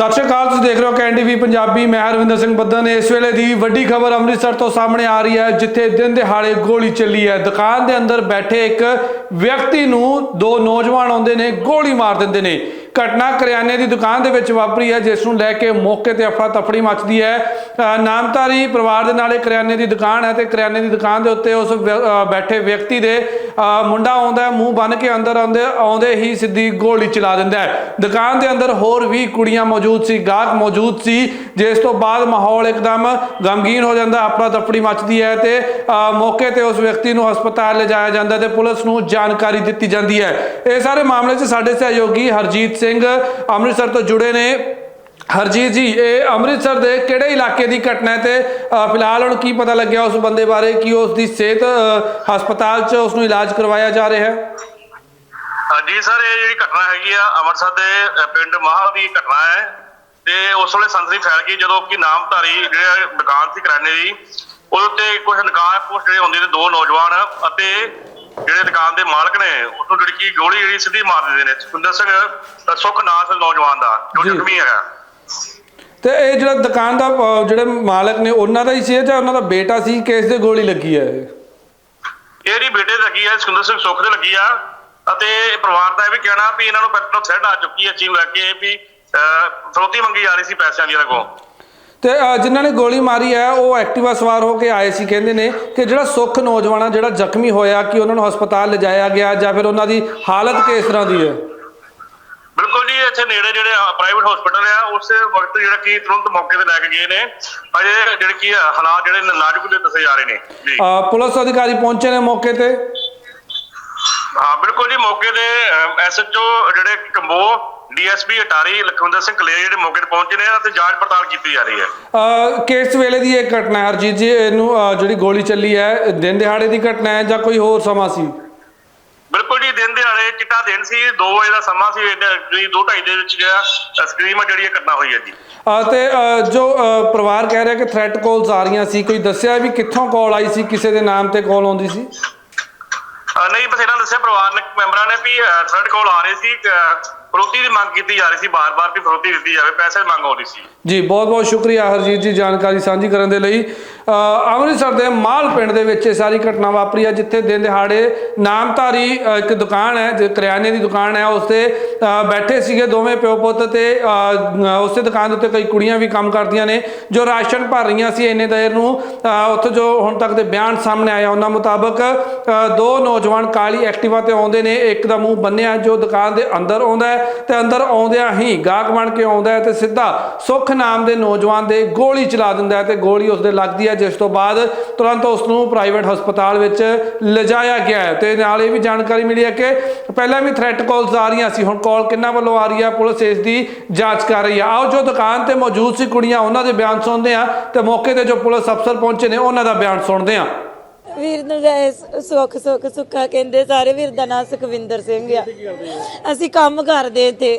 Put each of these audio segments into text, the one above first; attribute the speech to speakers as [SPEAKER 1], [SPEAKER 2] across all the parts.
[SPEAKER 1] ਸਤਿ ਸ਼੍ਰੀ ਅਕਾਲ, ਤੁਸੀਂ ਦੇਖ ਰਹੇ ਹੋ ਕੈਂਡੀਵੀ ਪੰਜਾਬੀ। ਮੈਂ ਹਰਵਿੰਦਰ ਸਿੰਘ ਬੱਦਨ। ਇਸ ਵੇਲੇ ਦੀ ਵੱਡੀ ਖਬਰ ਅੰਮ੍ਰਿਤਸਰ ਤੋਂ ਸਾਹਮਣੇ ਆ ਰਹੀ ਹੈ, ਜਿੱਥੇ ਦਿਨ ਦਿਹਾੜੇ ਗੋਲੀ ਚੱਲੀ ਹੈ। ਦੁਕਾਨ ਦੇ ਅੰਦਰ ਬੈਠੇ ਇੱਕ ਵਿਅਕਤੀ ਨੂੰ ਦੋ ਨੌਜਵਾਨ ਆਉਂਦੇ ਨੇ, ਗੋਲੀ ਮਾਰ ਦਿੰਦੇ ਨੇ। ਘਟਨਾ ਕਰਿਆਨੇ ਦੀ ਦੁਕਾਨ ਦੇ ਵਿੱਚ ਵਾਪਰੀ ਹੈ ਜਿਸ ਨੂੰ ਲੈ ਕੇ ਮੌਕੇ ਤੇ ਅਫਰਾ ਤਫੜੀ ਮਚਦੀ ਹੈ। ਅ, ਨਾਮਧਾਰੀ ਪਰਿਵਾਰ ਦੇ ਨਾਲ ਇਹ ਕਰਿਆਨੇ ਦੀ ਦੁਕਾਨ ਹੈ ਤੇ ਕਰਿਆਨੇ ਦੀ ਦੁਕਾਨ ਦੇ ਉੱਤੇ ਉਸ ਵਿਅ- ਬੈਠੇ ਵਿਅਕਤੀ ਦੇ ਮੁੰਡਾ ਆਉਂਦਾ ਹੈ ਮੂੰਹ ਬੰਨ ਕੇ ਅੰਦਰ ਆਉਂਦੇ ਆਉਂਦੇ ਹੀ ਸਿੱਧੀ ਗੋਲੀ ਚਲਾ ਦਿੰਦਾ ਹੈ। ਦੁਕਾਨ ਦੇ ਅੰਦਰ ਹੋਰ ਵੀ ਕੁੜੀਆਂ ਮੌਜੂਦ ਸੀ ਗਾਹਕ ਮੌਜੂਦ ਸੀ ਜਿਸ ਤੋਂ ਬਾਅਦ ਮਾਹੌਲ ਇੱਕਦਮ ਗਮਗੀਨ ਹੋ ਜਾਂਦਾ ਅਫਰਾ ਤਫੜੀ ਮਚਦੀ ਹੈ ਤੇ ਮੌਕੇ ਤੇ ਉਸ ਵਿਅਕਤੀ ਨੂੰ ਹਸਪਤਾਲ ਲਿਜਾਇਆ ਜਾਂਦਾ ਹੈ ਤੇ ਪੁਲਿਸ ਨੂੰ ਜਾਣਕਾਰੀ ਦਿੱਤੀ ਜਾਂਦੀ ਹੈ। ਇਹ ਸਾਰੇ ਮਾਮਲੇ 'ਚ ਸਾਡੇ ਸਹਿਯੋਗੀ ਹਰਜੀਤ ਸਿੰਘ ਅੰਮ੍ਰਿਤਸਰ ਤੋਂ ਜੁੜੇ ਨੇ। ਹਰਜੀਤ ਜੀ, ਇਹ ਅੰਮ੍ਰਿਤਸਰ ਦੇ ਕਿਹੜੇ ਇਲਾਕੇ ਦੀ ਘਟਨਾ ਤੇ ਫਿਲਹਾਲ ਹੁਣ ਕੀ ਪਤਾ ਲੱਗਿਆ ਉਸ ਬੰਦੇ ਬਾਰੇ, ਕਿ ਉਸ ਦੀ ਸਿਹਤ ਹਸਪਤਾਲ 'ਚ ਉਸ ਨੂੰ ਇਲਾਜ ਕਰਵਾਇਆ ਜਾ ਰਿਹਾ ਹੈ?
[SPEAKER 2] ਹਾਂਜੀ ਸਰ, ਇਹ ਜਿਹੜੀ ਘਟਨਾ ਹੈਗੀ ਆ, ਅੰਮ੍ਰਿਤਸਰ ਦੇ ਪਿੰਡ ਮਾਹ ਦੀ ਘਟਨਾ ਹੈ। ਤੇ ਉਸ ਵੇਲੇ ਸੰਸਰੀ ਫੈਲ ਗਈ, ਜਦੋਂ ਕਿ ਨਾਮਧਾਰੀ ਜਿਹੜੇ ਦੁਕਾਨ ਸੀ ਕਰਿਆਨੇ ਦੀ, ਉਹਦੇ ਉੱਤੇ ਕੁਝ ਨਿਕਾਹ ਪੋਸਟ ਜਿਹੜੇ ਹੁੰਦੇ ਨੇ, ਦੋ ਨੌਜਵਾਨ ਅਤੇ ਜਿਹੜੇ ਦੁਕਾਨ ਦੇ ਮਾਲਕ ਨੇ ਉਸ ਨੂੰ ਜਿਹੜੀ ਕਿ ਗੋਲੀ ਜਿਹੜੀ ਸਿੱਧੀ ਮਾਰ ਦਿੰਦੇ ਨੇ। ਸੁਖਿੰਦਰ ਸਿੰਘ ਸੁੱਖ ਨਾਂ ਸੀ ਨੌਜਵਾਨ ਦਾ ਜੋ
[SPEAKER 1] ਜੀ।
[SPEAKER 2] ਜ਼ਖਮੀ ਹੈਗਾ।
[SPEAKER 1] ਤੇ ਇਹ ਜਿਹੜਾ ਦੁਕਾਨ ਦਾ ਜਿਹੜੇ ਮਾਲਕ ਨੇ ਉਹਨਾਂ ਦਾ ਹੀ ਸੀ ਜਾਂ ਉਹਨਾਂ ਦਾ ਬੇਟਾ ਸੀ? ਕਿ ਇਸ ਦੇ ਗੋਲੀ ਲੱਗੀ ਹੈ ਇਹ?
[SPEAKER 2] ਇਹ ਜਿਹੜੀ ਬੇਟੇ ਦੀ ਲੱਗੀ ਆ ਸੁਖਿੰਦਰ ਸਿੰਘ ਸੁੱਖ ਦੇ ਲੱਗੀ ਆ। ਅਤੇ ਪਰਿਵਾਰ ਦਾ ਇਹ ਵੀ ਕਹਿਣਾ ਵੀ ਇਹਨਾਂ ਨੂੰ ਪਹਿਲਾਂ ਥ੍ਰੈਡ ਆ ਚੁੱਕੀ ਹੈ ਚੀਜ਼ ਲੈ ਕੇ ਵੀ ਅਹ, ਫਰੋਤੀ ਮੰਗੀ ਜਾ ਰਹੀ ਸੀ ਪੈਸਿਆਂ ਦੀ ਇਹਨਾਂ ਕੋਲ।
[SPEAKER 1] ਤੇ ਜਿਨ੍ਹਾਂ ਨੇ ਗੋਲੀ ਮਾਰੀ ਹੈ ਉਹ ਐਕਟਿਵਾ ਸਵਾਰ ਹੋ ਕੇ ਆਏ ਸੀ ਕਹਿੰਦੇ ਨੇ ਕਿ ਜਿਹੜਾ ਸੁੱਖ ਨੌਜਵਾਨ ਆ ਜਿਹੜਾ ਜ਼ਖਮੀ ਹੋਇਆ ਕਿ ਉਹਨਾਂ ਨੂੰ ਹਸਪਤਾਲ ਲਿਜਾਇਆ ਗਿਆ ਜਾਂ ਫਿਰ ਉਹਨਾਂ ਦੀ ਹਾਲਤ ਕਿਸ ਤਰ੍ਹਾਂ ਦੀ ਹੈ?
[SPEAKER 2] ਬਿਲਕੁਲ ਜੀ ਇੱਥੇ ਨੇੜੇ ਜਿਹੜੇ ਪ੍ਰਾਈਵੇਟ ਹਸਪੀਟਲ ਆ ਉਸੇ ਵਕਤ ਜਿਹੜਾ ਕਿ ਤੁਰੰਤ ਮੌਕੇ ਤੇ ਲੈ ਕੇ ਗਏ ਨੇ। ਅਜੇ ਜਿਹੜੇ ਕੀ ਹਾਲਾਤ ਜਿਹੜੇ ਨਾਜ਼ੁਕ ਦੇ ਦੱਸੇ ਜਾ ਰਹੇ ਨੇ। ਜੀ।
[SPEAKER 1] ਪੁਲਿਸ ਅਧਿਕਾਰੀ ਪਹੁੰਚੇ ਨੇ ਮੌਕੇ ਤੇ?
[SPEAKER 2] ਹਾਂ ਬਿਲਕੁਲ ਜੀ ਮੌਕੇ ਤੇ ਐਸਐਚਓ ਜਿਹੜੇ ਕੰਬੋ ਡੀਐਸਪੀ ਅਟਾਰੀ ਲਖਵਿੰਦਰ ਸਿੰਘ ਕਲੇਰ ਜਿਹੜੇ ਮੌਕੇ ਤੇ ਪਹੁੰਚੇ ਨੇ ਅਤੇ ਜਾਂਚ ਪੜਤਾਲ ਕੀਤੀ ਜਾ ਰਹੀ ਹੈ।
[SPEAKER 1] ਅ, ਕਿਸ ਵੇਲੇ ਦੀ ਇਹ ਘਟਨਾ ਹੈ ਹਰਜੀਤ ਜੀ? ਇਹਨੂੰ ਜਿਹੜੀ ਗੋਲੀ ਚੱਲੀ ਹੈ ਦਿਨ ਦਿਹਾੜੇ ਦੀ ਘਟਨਾ ਹੈ ਜਾਂ ਕੋਈ ਹੋਰ ਸਮਾਂ ਸੀ?
[SPEAKER 2] ਬਿਲਕੁਲ ਜੀ ਦਿਨ ਦਿਹਾੜੇ ਚਿੱਟਾ ਦਿਨ ਸੀ 2 ਵਜੇ ਦਾ ਸਮਾਂ ਸੀ ਕਰੀਬ 2:30 ਦੇ ਵਿੱਚ ਜਿਹੜਾ ਸਕਰੀਮ ਜਿਹੜੀ ਇਹ ਘਟਨਾ ਹੋਈ ਹੈ ਜੀ।
[SPEAKER 1] ਤੇ ਜੋ ਪਰਿਵਾਰ ਕਹਿ ਰਿਹਾ ਕਿ ਥ੍ਰੈਟ ਕਾਲਸ ਆ ਰਹੀਆਂ ਸੀ ਕੋਈ ਦੱਸਿਆ ਵੀ ਕਿੱਥੋਂ ਕਾਲ ਆਈ ਸੀ ਕਿਸੇ ਦੇ ਨਾਮ ਤੇ ਕਾਲ ਆਉਂਦੀ ਸੀ?
[SPEAKER 2] ਨਹੀਂ ਬਸ ਇਹਨਾਂ ਦੱਸਿਆ ਪਰਿਵਾਰ ਨੇ ਮੈਂਬਰਾਂ ਨੇ ਵੀ ਥਰਡ ਕਾਲ ਆ ਰਹੀ ਸੀ ਫਰੋਤੀ ਦੀ ਮੰਗ ਕੀਤੀ ਜਾ ਰਹੀ ਸੀ, ਬਾਰ-ਬਾਰ ਵੀ ਫਰੋਤੀ ਦਿੱਤੀ ਜਾਵੇ, ਪੈਸੇ ਦੀ ਮੰਗ ਹੋ ਰਹੀ ਸੀ।
[SPEAKER 1] ਜੀ, ਬਹੁਤ ਬਹੁਤ ਸ਼ੁਕਰੀਆ ਹਰਜੀਤ ਜੀ ਜਾਣਕਾਰੀ ਸਾਂਝੀ ਕਰਨ ਦੇ ਲਈ। ਅੰਮ੍ਰਿਤਸਰ ਦੇ ਮਾਲ ਪਿੰਡ ਦੇ ਵਿੱਚ ਇਹ ਸਾਰੀ ਘਟਨਾ ਵਾਪਰੀ ਹੈ, ਜਿੱਥੇ ਦਿਨ ਦਿਹਾੜੇ ਨਾਮਧਾਰੀ ਇੱਕ ਦੁਕਾਨ ਹੈ, ਜੋ, ਕਰਿਆਨੇ ਦੀ ਦੁਕਾਨ ਹੈ ਉਸ ਤੇ ਬੈਠੇ ਸੀਗੇ ਦੋਵੇਂ ਪਿਓ ਪੁੱਤ ਤੇ ਉਸੇ ਦੁਕਾਨ ਦੇ ਉੱਤੇ ਕਈ ਕੁੜੀਆਂ ਵੀ ਕੰਮ ਕਰਦੀਆਂ ਨੇ, ਜੋ ਰਾਸ਼ਨ ਭਰ ਰਹੀਆਂ ਸੀ ਇੰਨੇ ਦੇਰ ਨੂੰ। ਉੱਥੇ ਜੋ ਹੁਣ ਤੱਕ ਦੇ ਬਿਆਨ ਸਾਹਮਣੇ ਆਇਆ, ਉਹਨਾਂ ਮੁਤਾਬਕ ਦੋ ਨੌਜਵਾਨ ਕਾਲੀ ਐਕਟਿਵਾ ਤੇ ਆਉਂਦੇ ਨੇ, ਇੱਕ ਦਾ ਮੂੰਹ ਬੰਨਿਆ, ਜੋ ਦੁਕਾਨ ਦੇ ਅੰਦਰ ਆਉਂਦਾ ਹੈ, ਤੇ ਅੰਦਰ ਆਉਂਦਿਆਂ ਹੀ ਗਾਹਕ ਬਣ ਕੇ ਆਉਂਦਾ ਹੈ ਤੇ ਸਿੱਧਾ ਸੁੱਖ ਨਾਮ ਦੇ ਨੌਜਵਾਨ ਦੇ ਗੋਲੀ ਚਲਾ ਦਿੰਦਾ ਹੈ ਤੇ ਗੋਲੀ ਉਸ ਦੇ ਲੱਗਦੀ ਹੈ, ਜਿਸ ਤੋਂ ਬਾਅਦ ਤੁਰੰਤ ਉਸ ਨੂੰ ਪ੍ਰਾਈਵੇਟ ਹਸਪਤਾਲ ਵਿੱਚ ਲਿਜਾਇਆ ਗਿਆ ਹੈ। ਤੇ ਨਾਲ ਇਹ ਵੀ ਜਾਣਕਾਰੀ ਮਿਲੀ ਹੈ ਕਿ ਪਹਿਲਾਂ ਵੀ ਥ੍ਰੈਟ ਕਾਲਸ ਆ ਰਹੀਆਂ ਸੀ, ਹੁਣ ਕਾਲ ਕਿੰਨਾ ਵੱਲੋਂ ਆ ਰਹੀ ਹੈ, ਪੁਲਿਸ ਇਸ ਦੀ ਜਾਂਚ ਕਰ ਰਹੀ ਹੈ। ਆਓ ਜੋ ਦੁਕਾਨ ਤੇ ਮੌਜੂਦ ਸੀ ਕੁੜੀਆਂ, ਉਹਨਾਂ ਦੇ ਬਿਆਨ ਸੁਣਦੇ ਆ ਤੇ ਮੌਕੇ ਤੇ ਜੋ ਪੁਲਿਸ ਅਫਸਰ ਪਹੁੰਚੇ ਨੇ, ਉਹਨਾਂ ਦਾ ਬਿਆਨ ਸੁਣਦੇ ਆ
[SPEAKER 3] ਵੀਰ ਨੂੰ ਗਏ ਸੁੱਖ ਸੁੱਖ ਸੁੱਖਾ ਕਹਿੰਦੇ ਸਾਰੇ ਵੀਰ ਦਾ ਨਾਂ ਸੁਖਵਿੰਦਰ ਸਿੰਘ ਆ। ਅਸੀਂ ਕੰਮ ਕਰਦੇ ਇੱਥੇ।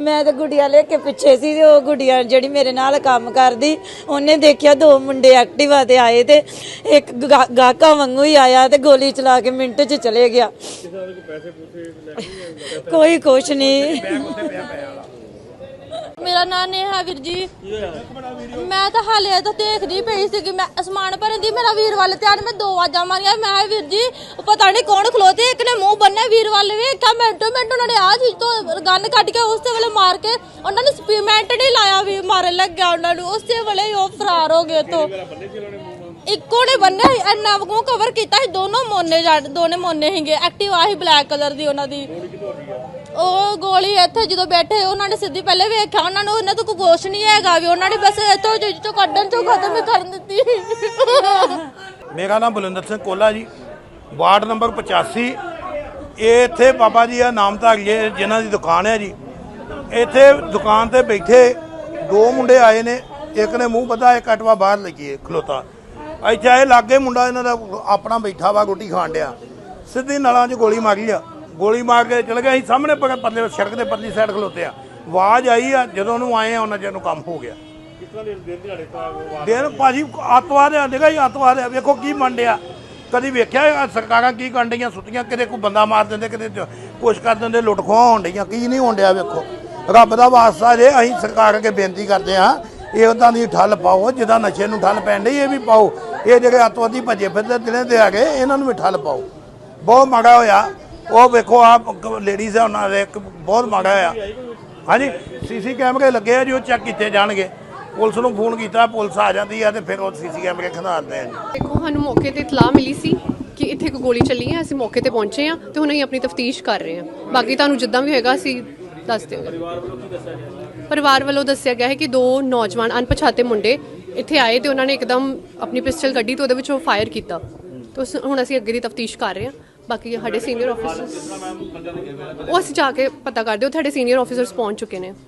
[SPEAKER 3] ਮੈਂ ਤਾਂ ਗੁੜੀਆ ਲੈ ਕੇ ਪਿੱਛੇ ਸੀ ਤੇ ਉਹ ਗੁੜੀਆ ਜਿਹੜੀ ਮੇਰੇ ਨਾਲ ਕੰਮ ਕਰਦੀ ਉਹਨੇ ਦੇਖਿਆ ਦੋ ਮੁੰਡੇ ਐਕਟਿਵਾ ਤੇ ਆਏ ਤੇ ਇੱਕ ਗਾ- ਗਾਹਕਾਂ ਵਾਂਗੂ ਹੀ ਆਇਆ ਤੇ ਗੋਲੀ ਚਲਾ ਕੇ ਮਿੰਟ 'ਚ ਚਲੇ ਗਿਆ। ਕੋਈ ਕੁਛ ਨਹੀਂ।
[SPEAKER 4] ਮੇਰਾ ਨਾਮ ਨੇਹਾ ਵੀਰ ਜੀ। ਮੈਂ ਤਾਂ ਹਾਲੇ ਤਾਂ ਦੇਖਦੀ ਪਈ ਸੀ ਕਿ ਮੈਂ ਅਸਮਾਨ ਭਰਨ ਦੀ ਮੇਰਾ ਵੀਰ ਵੱਲ ਧਿਆਨ ਮੈਂ ਦੋ ਆਵਾਜ਼ਾਂ ਮਾਰੀਆਂ ਮੈਂ ਕਿਹਾ, ਵੀਰ ਜੀ ਪਤਾ ਨਹੀਂ ਕੌਣ ਖਲੋਤੇ ਇੱਕ ਨੇ ਮੂੰਹ ਬੰਨਿਆ ਵੀਰ ਵੱਲ ਵੇਖਿਆ ਮਿੰਟੋ ਮਿੰਟ ਉਹਨਾਂ ਨੇ ਆ ਚੀਜ਼ ਤੋਂ ਗਨ ਕੱਢ ਕੇ ਉਸੇ ਵੇਲੇ ਮਾਰ ਕੇ ਉਹਨਾਂ ਨੇ ਸਪੀਮੈਂਟ ਨਹੀਂ ਲਾਇਆ ਵੀ ਮਾਰਨ ਲੱਗਿਆ ਉਹਨਾਂ ਨੂੰ ਉਸੇ ਵੇਲੇ ਉਹ ਫਰਾਰ ਹੋ ਗਏ ਤੋਂ ਇੱਕੋ ਨੇ ਬੰਨਿਆ ਸੀ, ਇੰਨਾ ਮੂੰਹ ਕਵਰ ਕੀਤਾ ਸੀ ਦੋਨੋਂ ਮੋਨੇ ਦੋਨੇ ਮੋਨੇ ਹੀਗੇ ਐਕਟਿਵ ਆਹੀ ਬਲੈਕ ਕਲਰ ਦੀ ਉਹਨਾਂ ਦੀ। ਉਹ ਗੋਲੀ ਇੱਥੇ ਜਦੋਂ ਬੈਠੇ, ਉਹਨਾਂ ਨੇ ਸਿੱਧੀ ਪਹਿਲੇ ਵੇਖਿਆ, ਉਹਨਾਂ ਨੂੰ ਉਹਨਾਂ ਤੋਂ ਕੋਈ ਗੋਸ਼ ਨਹੀਂ ਹੈਗਾ ਵੀ, ਉਹਨਾਂ ਨੇ ਬਸ ਇੱਥੋਂ ਜਿੱਜ ਤੋਂ ਕੱਢਣ ਤੋਂ ਖਤਮ ਹੀ ਕਰਨ ਦਿੱਤੀ।
[SPEAKER 5] ਮੇਰਾ ਨਾਮ ਬਲਵਿੰਦਰ ਸਿੰਘ ਕੋਲਾ ਜੀ, ਵਾਰਡ ਨੰਬਰ 85 ਇਹ ਇੱਥੇ ਬਾਬਾ ਜੀ ਆ ਨਾਮਧਾਰੀ ਜੀ ਜਿਨ੍ਹਾਂ ਦੀ ਦੁਕਾਨ ਹੈ ਜੀ। ਇੱਥੇ ਦੁਕਾਨ ਤੇ ਬੈਠੇ, ਦੋ ਮੁੰਡੇ ਆਏ ਨੇ, ਇੱਕ ਨੇ ਮੂੰਹ ਬੱਧਾ, ਇੱਕ ਅਟਵਾ ਬਾਹਰ ਲੱਗੀਏ ਖਲੋਤਾ। ਇੱਥੇ ਆਏ, ਲਾਗੇ ਮੁੰਡਾ ਇਹਨਾਂ ਦਾ ਆਪਣਾ ਬੈਠਾ ਵਾ, ਰੋਟੀ ਖਾਣ ਡਿਆ। ਸਿੱਧੀ ਨਲਾਂ 'ਚ ਗੋਲੀ ਮਾਰੀ ਆ। ਗੋਲੀ ਮਾਰ ਕੇ ਚਲ ਗਿਆ ਅਸੀਂ ਸਾਹਮਣੇ ਪਰਲੇ ਸੜਕ ਦੇ ਪਰਲੀ ਸਾਈਡ ਖਲੋਤੇ ਆ। ਆਵਾਜ਼ ਆਈ ਆ ਜਦੋਂ ਉਹਨੂੰ ਆਏ ਆ ਉਹਨਾਂ ਚਿਰ ਨੂੰ ਕੰਮ ਹੋ ਗਿਆ। ਦਿਨ ਭਾਜੀ ਆਤਵਾਦ ਆ ਦੇਖਾ ਜੀ ਆਤਵਾਦ ਆ। ਵੇਖੋ ਕੀ ਮੰਡਿਆ। ਕਦੀ ਵੇਖਿਆ ਇਹ ਸਰਕਾਰਾਂ ਕੀ ਕਰਨ ਡਈਆਂ ਸੁੱਤੀਆਂ ਕਿਤੇ ਕੋਈ ਬੰਦਾ ਮਾਰ ਦਿੰਦੇ ਕਿਤੇ ਕੁਛ ਕਰ ਦਿੰਦੇ ਲੁੱਟ ਖੋਹ ਹੋਣ ਡਈਆਂ ਕੀ ਨਹੀਂ ਹੋਣ ਡਿਆ ਵੇਖੋ। ਰੱਬ ਦਾ ਵਾਸਤਾ ਜੇ ਅਸੀਂ ਸਰਕਾਰ ਅੱਗੇ ਬੇਨਤੀ ਕਰਦੇ ਹਾਂ ਇਹ ਉਦਾਂ ਦੀ ਠੱਲ ਪਾਓ ਜਿੱਦਾਂ ਨਸ਼ੇ ਨੂੰ ਠੱਲ ਪੈਣ ਡਈ ਇਹ ਵੀ ਪਾਓ। ਇਹ ਜਿਹੜੇ ਅੱਤਵਾਦੀ ਭੱਜੇ ਫਿਰਦੇ ਦਿਨੇ ਦੇ ਆ ਗਏ ਇਹਨਾਂ ਨੂੰ ਵੀ ਠੱਲ ਪਾਓ। ਬਹੁਤ ਮਾੜਾ ਹੋਇਆ। ਉਹ ਵੇਖੋ ਆਪ ਲੇਡੀਜ਼ ਆ ਉਹਨਾਂ ਦੇ ਇੱਕ ਬਹੁਤ ਮਾੜਾ ਹੋਇਆ। ਹਾਂਜੀ ਸੀਸੀ ਕੈਮਰੇ ਲੱਗੇ ਆ ਜੀ ਉਹ ਚੈੱਕ ਕੀਤੇ ਜਾਣਗੇ। ਪੁਲਿਸ ਨੂੰ ਫੋਨ ਕੀਤਾ ਪੁਲਿਸ ਆ ਜਾਂਦੀ ਆ ਤੇ ਫਿਰ ਉਹ ਸੀਸੀ ਕੈਮਰੇ ਖੰਗਾਲਦੇ ਆ ਜੀ।
[SPEAKER 6] ਦੇਖੋ ਸਾਨੂੰ ਮੌਕੇ ਤੇ ਇਤਲਾਹ ਮਿਲੀ ਸੀ ਕਿ ਇੱਥੇ ਇੱਕ ਗੋਲੀ ਚੱਲੀ ਹੈ ਅਸੀਂ ਮੌਕੇ ਤੇ ਪਹੁੰਚੇ ਹਾਂ ਤੇ ਹੁਣ ਅਸੀਂ ਆਪਣੀ ਤਫਤੀਸ਼ ਕਰ ਰਹੇ ਹਾਂ ਬਾਕੀ ਤੁਹਾਨੂੰ ਜਿੱਦਾਂ ਵੀ ਹੋਏਗਾ ਅਸੀਂ ਦੱਸ ਦਿਆਂਗੇ। ਪਰਿਵਾਰ ਵੱਲੋਂ ਦੱਸਿਆ ਗਿਆ? ਹੈ ਕਿ ਦੋ ਨੌਜਵਾਨ ਅਣਪਛਾਤੇ ਮੁੰਡੇ ਇੱਥੇ ਆਏ ਤੇ ਉਹਨਾਂ ਨੇ ਇੱਕਦਮ ਆਪਣੀ ਪਿਸਟਲ ਕੱਢੀ ਤੇ ਉਹਦੇ ਵਿੱਚੋਂ ਫਾਇਰ ਕੀਤਾ। ਤੇ ਹੁਣ ਅਸੀਂ ਅੱਗੇ ਦੀ ਤਫਤੀਸ਼ ਕਰ ਰਹੇ ਹਾਂ ਬਾਕੀ ਸਾਡੇ ਸੀਨੀਅਰ ਆਫੀਸਰਸ ਉਹ ਅਸੀਂ ਜਾ ਕੇ ਪਤਾ ਕਰਦੇ ਹਾਂ ਸਾਡੇ ਸੀਨੀਅਰ ਆਫੀਸਰਸ ਪਹੁੰਚ ਚੁੱਕੇ ਨੇ।